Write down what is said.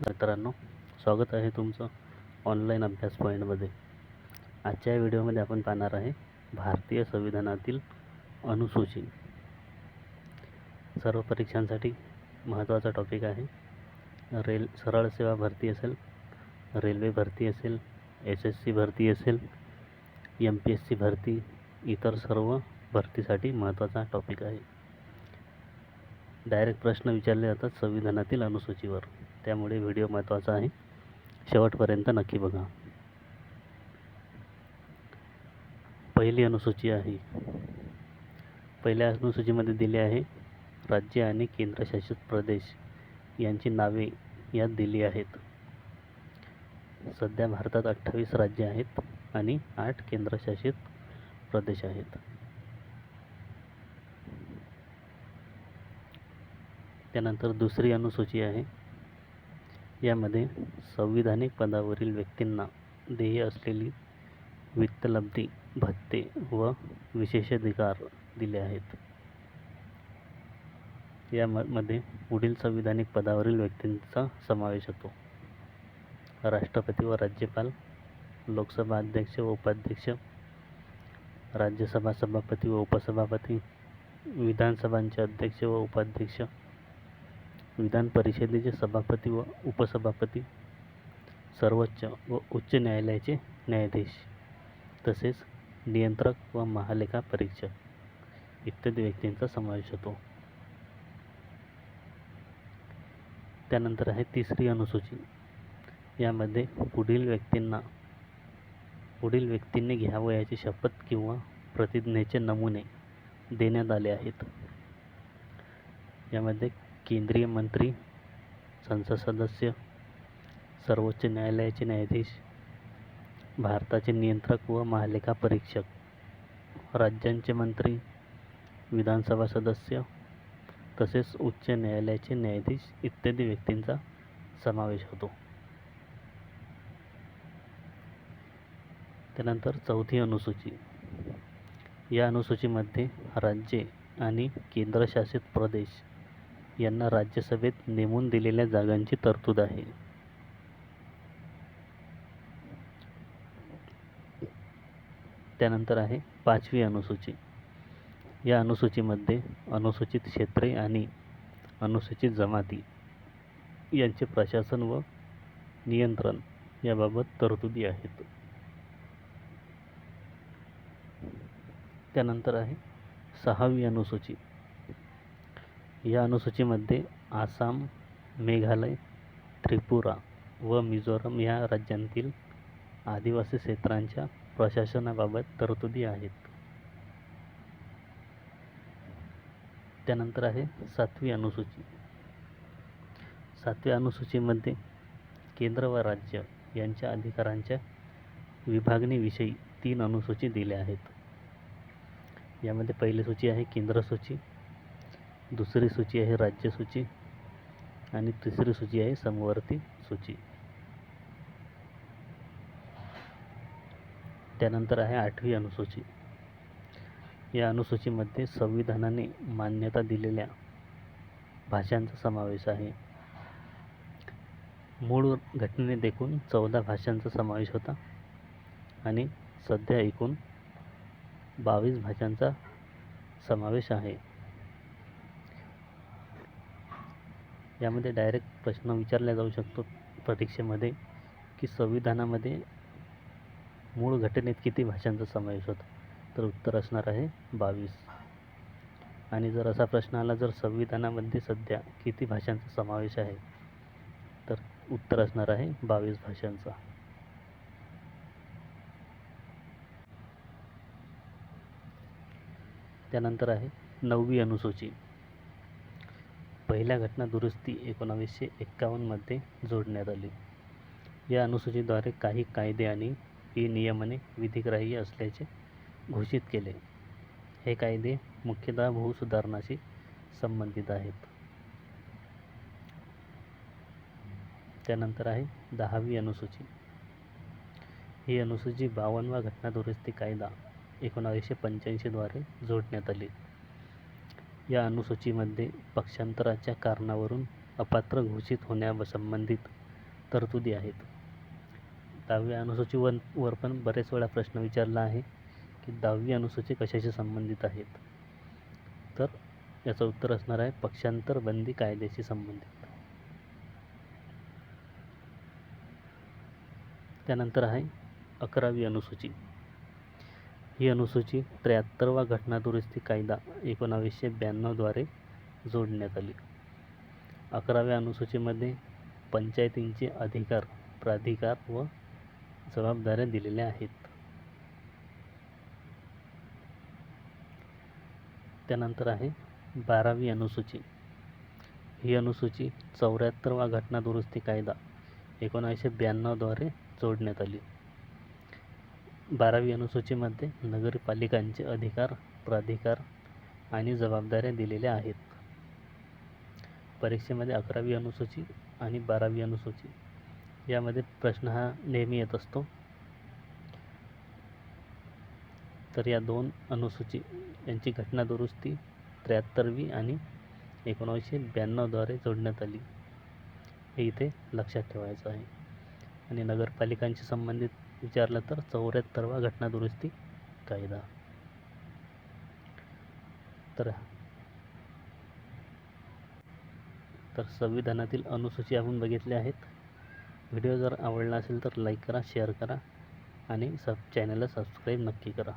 मित्रांनो स्वागत आहे तुमचं ऑनलाईन अभ्यास पॉईंटमध्ये आजच्या व्हिडिओमध्ये आपण पाहणार आहे भारतीय संविधानातील अनुसूची. सर्व परीक्षांसाठी महत्त्वाचा टॉपिक आहे. रेल सरळ सेवा भरती असेल रेल्वे भरती असेल एस एस सी भरती असेल एम पी एस सी भरती इतर सर्व भरतीसाठी महत्त्वाचा टॉपिक आहे. डायरेक्ट प्रश्न विचारले जातात संविधानातील अनुसूचीवर. त्यामुळे व्हिडिओ महत्त्वाचा आहे. शेवटपर्यंत नक्की बघा. पहिली अनुसूची आहे. पहिल्या अनुसूचीमध्ये दिले आहे राज्य आणि केंद्रशासित प्रदेश यांची नावे यात दिली आहेत. सध्या भारतात अठ्ठावीस राज्य आहेत आणि आठ केंद्रशासित प्रदेश आहेत. त्यानंतर दुसरी अनुसूची आहे. यामध्ये संविधानिक पदावरील व्यक्तींना देय असलेली वित्तलब्धी भत्ते व विशेषाधिकार दिले आहेत. यामध्ये पुढील संविधानिक पदावरील व्यक्तींचा समावेश होतो. राष्ट्रपती व राज्यपाल लोकसभा अध्यक्ष व उपाध्यक्ष राज्यसभा सभापती व उपसभापती विधानसभांचे अध्यक्ष व उपाध्यक्ष विधान परिषदेचे सभापती व उपसभापती सर्वोच्च व उच्च न्यायालयाचे न्यायाधीश तसेच नियंत्रक व महालेखा परीक्षक इत्यादी व्यक्तींचा समावेश होतो. त्यानंतर आहे तिसरी अनुसूची. यामध्ये पुढील व्यक्तींना पुढील व्यक्तींनी घ्यावयाची शपथ किंवा प्रतिज्ञेचे नमुने देण्यात आले आहेत. यामध्ये केंद्रीय मंत्री संसद सदस्य सर्वोच्च न्यायालयाचे न्यायाधीश भारताचे नियंत्रक व महालेखा परीक्षक राज्यांचे मंत्री विधानसभा सदस्य तसेच उच्च न्यायालयाचे न्यायाधीश इत्यादी व्यक्तींचा समावेश होतो. त्यानंतर चौथी अनुसूची. या अनुसूचीमध्ये राज्ये आणि केंद्रशासित प्रदेश यांना राज्यसभेत नेमून दिलेल्या जागांची तरतूद आहे. त्यानंतर आहे पाचवी अनुसूची. या अनुसूचीमध्ये अनुसूचित क्षेत्रे आणि अनुसूचित जमाती यांचे प्रशासन व नियंत्रण याबाबत तरतुदी आहेत. त्यानंतर आहे सहावी अनुसूची. या अनुसूचीमध्ये आसाम मेघालय त्रिपुरा व मिझोरम या राज्यांतील आदिवासी क्षेत्रांच्या प्रशासनाबाबत तरतुदी आहेत. त्यानंतर आहे सातवी अनुसूची. सातव्या अनुसूचीमध्ये केंद्र व राज्य यांच्या अधिकारांच्या विभागणीविषयी तीन अनुसूची दिल्या आहेत. यामध्ये पहिली सूची आहे केंद्र सूची दुसरी सूची आहे राज्य सूची आणि तिसरी सूची आहे समवर्ती सूची. त्यानंतर आहे आठवी अनुसूची. या अनुसूचीमध्ये संविधानाने मान्यता दिलेल्या भाषांचा समावेश आहे. मूळ घटनेने देखून चौदा भाषांचा समावेश होता आणि सध्या एकूण बावीस भाषांचा समावेश आहे. यामध्ये डायरेक्ट प्रश्न विचारला जाऊ शकतो परीक्षेमध्ये की संविधानामध्ये मूळ घटनेत किती भाषांचा समावेश होता? तर उत्तर असणार आहे बावीस. आणि जर असा प्रश्न आला जर संविधानामध्ये सध्या किती भाषांचा समावेश आहे? तर उत्तर असणार आहे बावीस भाषांचा. त्यानंतर आहे नववी अनुसूची. पहिल्या घटना दुरुस्ती एकोणावीसशे एक्कावन्नमध्ये जोडण्यात आली. या अनुसूचीद्वारे काही कायदे आणि ही नियमने विधिग्राह्य असल्याचे घोषित केले. हे कायदे मुख्यतः भूसुधारणाशी संबंधित आहेत. त्यानंतर आहे दहावी अनुसूची. ही अनुसूची बावनवा घटना दुरुस्ती कायदा एकोणावीसशे पंच्याऐंशीद्वारे जोडण्यात आली. या अनुसूचीमध्ये पक्षांतराच्या कारणावरून अपात्र घोषित होण्यासंबंधित तरतुदी आहेत. दहावी अनुसूचीवर वर पण बरेच वेळा प्रश्न विचारला आहे की दहावी अनुसूची कशाशी संबंधित आहेत? तर याचं उत्तर असणार आहे पक्षांतर बंदी कायद्याशी संबंधित. त्यानंतर आहे अकरावी अनुसूची. ही अनुसूची त्र्याहत्तरवा घटनादुरुस्ती कायदा एकोणावीसशे ब्याण्णवद्वारे जोडण्यात आली. अकराव्या अनुसूचीमध्ये पंचायतींचे अधिकार प्राधिकार व जबाबदाऱ्या दिलेल्या आहेत. त्यानंतर आहे बारावी अनुसूची. ही अनुसूची चौऱ्याहत्तरवा घटनादुरुस्ती कायदा एकोणावीसशे ब्याण्णवद्वारे जोडण्यात आली. बारावी अनुसूचीमध्ये नगरपालिकांचे अधिकार प्राधिकार आणि जबाबदाऱ्या दिलेल्या आहेत. परीक्षेमध्ये अकरावी अनुसूची आणि बारावी अनुसूची. यामध्ये प्रश्न हा नेहमी येत असतो. तर या दोन अनुसूची यांची घटना दुरुस्ती त्र्याहत्तरवी आणि एकोणावीसशे ब्याण्णवद्वारे जोडण्यात आली. हे इथे लक्षात ठेवायचं आहे. आणि नगरपालिकांशी संबंधित विचारलं तर चौऱ्याहत्तरवा घटना दुरुस्ती कायदा. तर तर संविधानातील अनुसूची आपण बघितल्या आहेत. व्हिडिओ जर आवडला असेल तर लाईक करा शेअर करा आणि सब चॅनलला सबस्क्राईब नक्की करा.